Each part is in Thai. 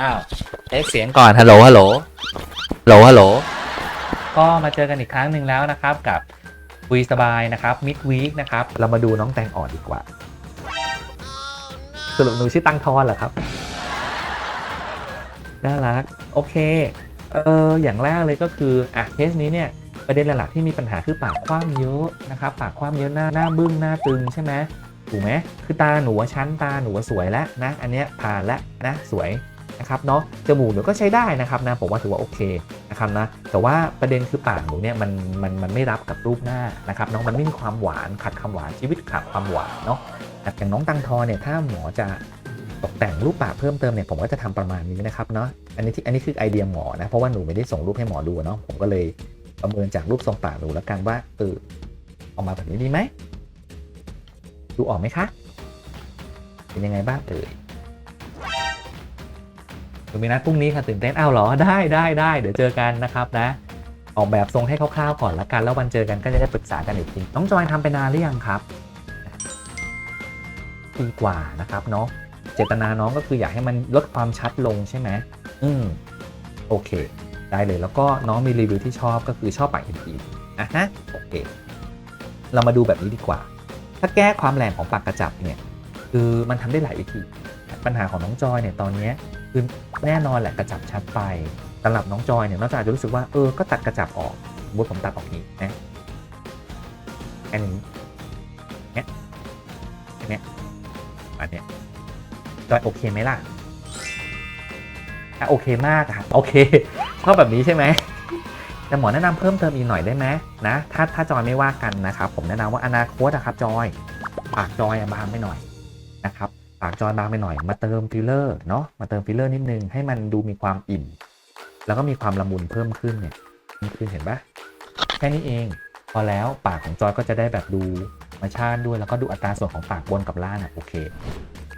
อ้าวเอ็กเสียงก่อนฮัลโหลฮัลโหลฮัลโหลฮัลโหลก็มาเจอกันอีกครั้งหนึ่งแล้วนะครับกับคุยสบายนะครับมิดวีคนะครับ เรามาดูน้องแตงอ่อนดีกว่า สรุปหนูชื่อตังทอนเหรอครับน่ารัก โอเค เอออย่างแรกเลยก็คืออะเคสนี้เนี่ยประเด็นหลักๆที่มีปัญหาคือปากคว้ำเยอะนะครับปากคว้ำเยอะหน้าหน้าบึ้งหน้าตึงใช่ไหมถูกไหมคือตาหนูว่าชั้นตาหนูว่าสวยแล้วนะ อันเนี้ยผ่านแล้วนะสวย นะครับเนาะจมูกหนูก็ใช้ได้นะครับนะผมว่าถือว่าโอเคนะครับนะแต่ว่าประเด็นคือปากหนูเนี่ยมันมันมันไม่รับกับรูปหน้านะครับน้องมันไม่มีความหวานขัดคำหวานชีวิตขาดความหวานเนาะแต่อย่างน้องตังทอเนี่ยถ้าหมอจะตกแต่งรูปปากเพิ่มเติมเนี่ยผมก็จะทำประมาณนี้นะครับเนาะอันนี้ที่อันนี้คือไอเดียหมอนะเพราะว่าหนูไม่ได้ส่งรูปให้หมอดูเนาะผมก็เลยประเมินจากรูปทรงปากหนูแล้วกันว่าเออออกมาแบบนี้ดีไหมดูออกไหมคะ เป็นยังไงบ้างเอ่ย ดูมีนัดพรุ่งนี้ค่ะตื่นเต้นอ้าวเหรอได้ได้ได้เดี๋ยวเจอกันนะครับนะ ออกแบบทรงให้คร่าวๆก่อนละกันแล้ววันเจอกันก็จะได้ปรึกษากันอีกทีน้องจอยทำไปนานหรือยังครับปีกว่านะครับเนาะเจตนาน้องก็คืออยากให้มันลดความชัดลงใช่ไหมอืมโอเค ได้เลยแล้วก็น้องมีรีวิวที่ชอบก็คือชอบปากอีอะฮะโอเค เรามาดูแบบนี้ดีกว่า ถ้าแก้ความแรงของปากกระจับเนี่ย คือมันทำได้หลายวิธีปัญหาของน้องจอยเนี่ยตอนเนี้ยคือ แน่นอนแหละกระจับชัดไปสำหรับน้องจอยเนี่ยน้องจอยอาจจะรู้สึกว่าเออก็ตัดกระจับออกสมมติผมตัดออกนี้นะอันนี้เนี้ยอันเนี้ยอันเนี้ยจอยโอเคไหมล่ะถ้าโอเคมากอะโอเคชอบแบบนี้ใช่ไหมแต่หมอแนะนำเพิ่มเติมอีกหน่อยได้ไหมนะถ้าถ้าจอยไม่ว่ากันนะครับผมแนะนำว่าอนาคตอะครับจอยปากจอยบางไปหน่อยนะครับ ปากจอยบางไปหน่อย มาเติมฟิลเลอร์เนาะมาเติมฟิลเลอร์นิดนึงให้มันดูมีความอิ่ม แล้วก็มีความละมุนเพิ่มขึ้นเนี่ยเพิ่มขึ้นเห็นปะแค่นี้เอง พอแล้วปากของจอยก็จะได้แบบดูธรรมชาติด้วยแล้วก็ดูอัตราส่วนของปากบนกับล่างอะโอเค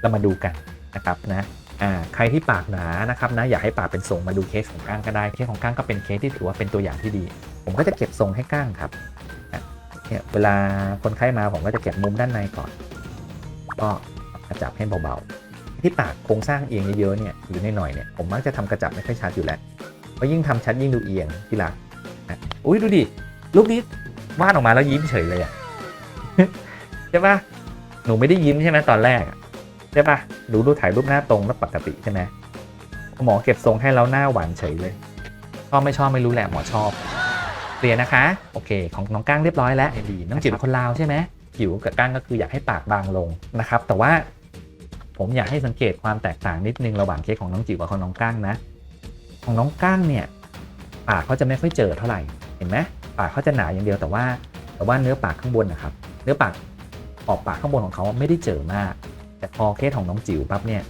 เรามาดูกันนะครับนะอ่าใครที่ปากหนานะครับนะอยากให้ปากเป็นทรงมาดูเคสของก้างก็ได้เคสของก้างก็เป็นเคสที่ถือว่าเป็นตัวอย่างที่ดี ผมก็จะเก็บทรงให้ก้างครับเนี่ยเวลาคนไข้มาผมก็จะเก็บมุมด้านในก่อนก็ จับให้เบาๆ ที่ปากโครงสร้างเอียงเยอะๆเนี่ยหรือหน่อยๆเนี่ยผมมักจะทำกระจับไม่ค่อยชัดอยู่แล้วเพราะยิ่งทำชัดยิ่งดูเอียงที่รักอะอุ้ยดูดิรูปนี้วาดออกมาแล้วยิ้มเฉยเลยอะใช่ปะหนูไม่ได้ยิ้มใช่ไหมตอนแรกใช่ปะดูรูปถ่ายรูปหน้าตรงแล้วปกติใช่ไหมหมอเก็บทรงให้แล้วหน้าหวานเฉยเลยชอบไม่ชอบไม่รู้แหละหมอชอบเคลียร์นะคะ โอเค ของน้องก้างเรียบร้อยแล้วดีน้องจิ๋วเป็นคนลาวใช่ไหมจิ๋วกับก้างก็คืออยากให้ปากบางลงนะครับ แต่ว่า ผมอยากให้สังเกตความแตกต่างนิดนึงระหว่างเคสของน้องจิ๋วกับของน้องก้างนะ ของน้องก้างเนี่ยปากเขาจะไม่ค่อยเจอเท่าไหร่เห็นไหมปากเขาจะหนาอย่างเดียวแต่ว่า แต่ว่าเนื้อปากข้างบนนะครับ เนื้อปากขอบปากข้างบนของเขาไม่ได้เจอมาก แต่พอเคสของน้องจิ๋วปั๊บเนี่ย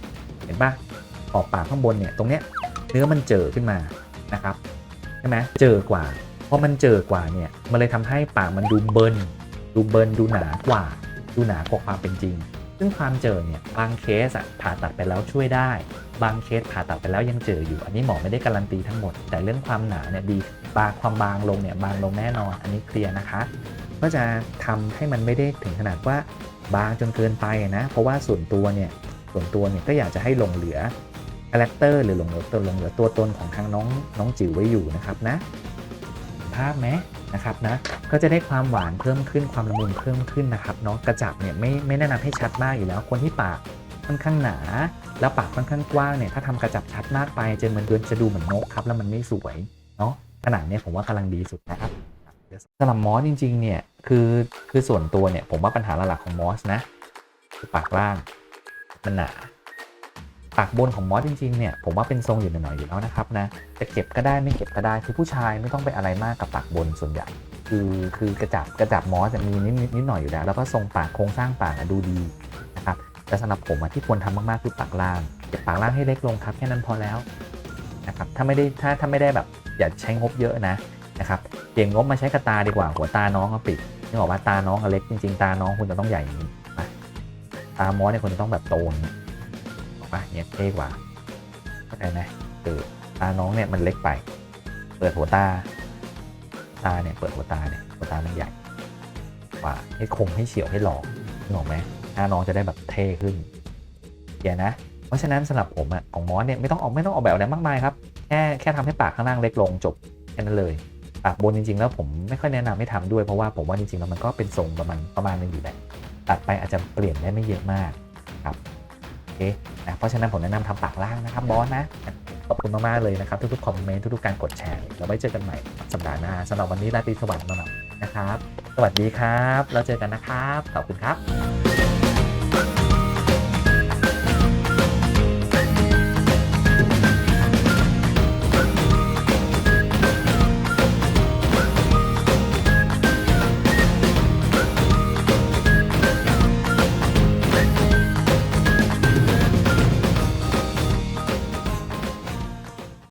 เห็นปะขอบปากข้างบนเนี่ยตรงเนี้ยเนื้อมันเจอขึ้นมานะครับใช่ไหมเจอกว่าพอมันเจอกว่าเนี่ยมันเลยทำให้ปากมันดูเบิร์นดูเบิร์นดูหนากว่า ดูหนากว่าความเป็นจริง ซึ่งความเจอเนี่ยบางเคสอะผ่าตัดไปแล้วช่วยได้ บางเคสผ่าตัดไปแล้วยังเจออยู่ อันนี้หมอไม่ได้การันตีทั้งหมด แต่เรื่องความหนาเนี่ยดีบางความบางลงเนี่ยบางลงแน่นอน อันนี้เคลียร์นะคะ ก็จะทำให้มันไม่ได้ถึงขนาดว่าบางจนเกินไปนะ เพราะว่าส่วนตัวเนี่ยส่วนตัวเนี่ยก็อยากจะให้ลงเหลือคาแรคเตอร์หรือหลงเหลือตัวหลงเหลือตัวตนของทางน้องน้องจิ๋วไว้อยู่นะครับนะ ภาพไหมนะครับนะก็จะได้ความหวานเพิ่มขึ้นความละมุนเพิ่มขึ้นนะครับเนาะกระจับเนี่ยไม่ไม่แนะนำให้ชัดมากอยู่แล้วคนที่ปากค่อนข้างหนา แล้วปากค่อนข้างกว้างเนี่ยถ้าทำกระจับชัดมากไปจนมันเดินจะดูเหมือนนกครับแล้วมันไม่สวยเนาะขนาดเนี้ยผมว่ากำลังดีสุดนะครับสำหรับมอสจริงๆเนี่ยคือคือส่วนตัวเนี่ยผมว่าปัญหาหลักๆของมอสนะปากล่างมันหนา ปากบนของมอสจริงๆเนี่ยผมว่าเป็นทรงอยู่หน่อยๆอยู่แล้วนะครับนะจะเก็บก็ได้ไม่เก็บก็ได้คือผู้ชายไม่ต้องไปอะไรมากกับปากบนส่วนใหญ่ คือคือกระจับกระจับมอสจะมีนิดนิดนิดหน่อยอยู่แล้ว แล้วก็ทรงปากโครงสร้างปากอะดูดีนะครับแต่สำหรับผมที่ควรทำมากๆคือปากล่างเก็บปากล่างให้เล็กลงครับแค่นั้นพอแล้วนะครับถ้าไม่ได้ถ้าถ้าไม่ได้แบบอย่าใช้งบเยอะนะนะครับเก็บงบมาใช้กระตาดีกว่าหัวตาน้องก็ปิดนี่บอกว่าตาน้องเล็กจริงๆ ตาน้องคุณจะต้องใหญ่อย่างนี้นะตามอสเนี่ยคุณจะต้องแบบโตอย่างนี้ บอกว่าเนี่ยเท่กว่าเข้าใจไหมเออตาน้องเนี่ยมันเล็กไป เปิดหัวตา ตาเนี่ยเปิดหัวตาเนี่ยหัวตามันใหญ่กว่าให้คมให้เฉียวให้หลอกนึกอกไหมหน้าน้องจะได้แบบเท่ขึ้นเดี๋ยวนะโราะฉะนั้นสำหรับผมอะของมอสเนี่ยไม่ต้องออกไม่ต้องออกแบบอะไรมากมายครับแค่แค่ทำให้ปากข้างล่างเล็กลงจบแค่นั้นเลยปากบนจริงๆ แล้วผมไม่ค่อยแนะนำให้ทำด้วยเพราะว่าผมว่าจริงๆแล้วมันก็เป็นทรงประมาณประมาณนึงอยู่แหละตัดไปอาจจะเปลี่ยนได้ไม่เยอะมากครับ เคนะเพราะฉะนั้นผมแนะนำทำปากล่างนะครับบอสนะ ขอบคุณมากๆเลยนะครับ ทุกๆคอมเมนต์ทุกๆการกดแชร์เราไว้เจอกันใหม่สัปดาห์หน้าสำหรับวันนี้ราตรีสวัสดิ์สำหรับนะครับ สวัสดีครับ แล้วเจอกันนะครับ ขอบคุณครับ